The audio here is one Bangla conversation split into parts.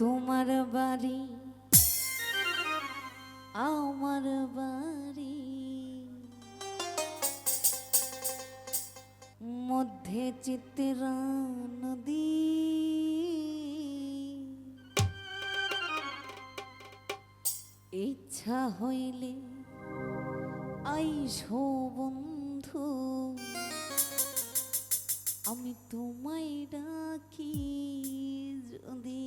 তোমার বাড়ি আমার বাড়ি। মধ্যে চিত্রা নদী ইচ্ছা হইলে আইস বন্ধু। আমি তোমায় ডাকি যদি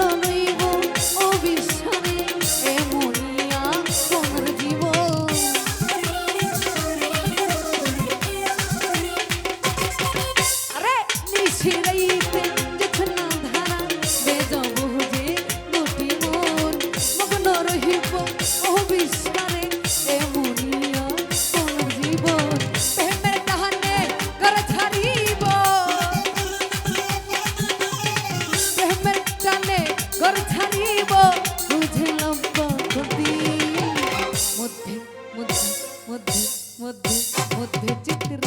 Oh. от де діти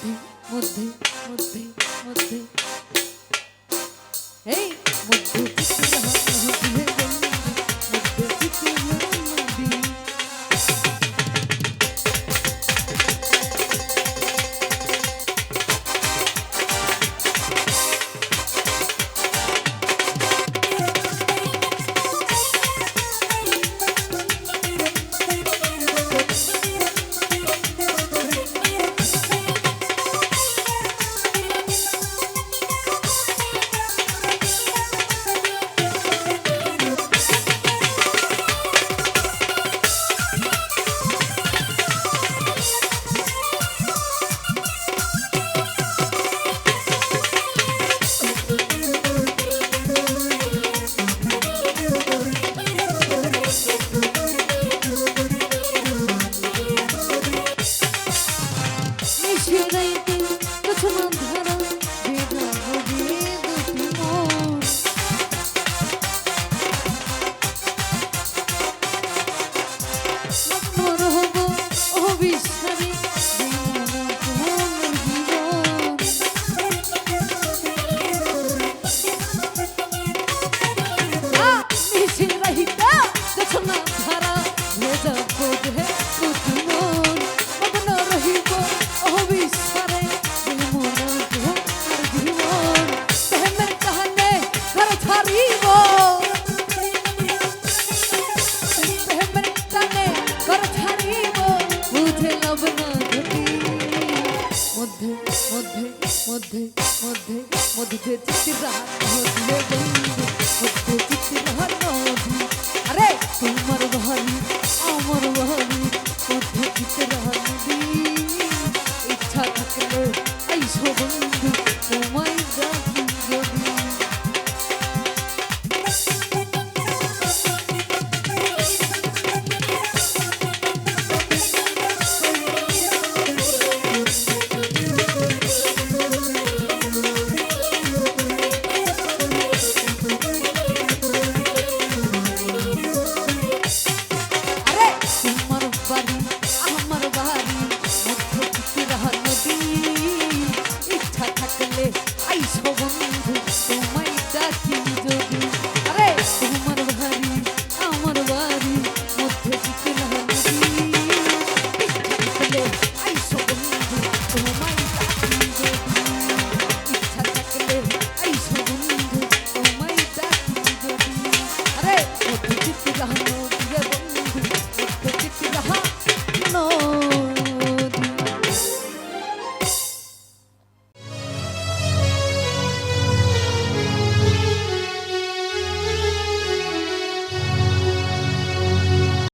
মধ্যে মধ্যে মধ্যে মধ্যে এই মধ্যে মধ্যে চিত্রা আইসো বন্ধু, তোমায় ডাকি যদি। আরে, তোমার বাড়ি, আমার বাড়ি, মধ্যে চিকনা নদী আইসো বন্ধু, তোমায় ডাকি যদি। ইচ্ছা থাকলে আইসো বন্ধু, তোমায় ডাকি যদি। আরে, মধ্যে চিকনা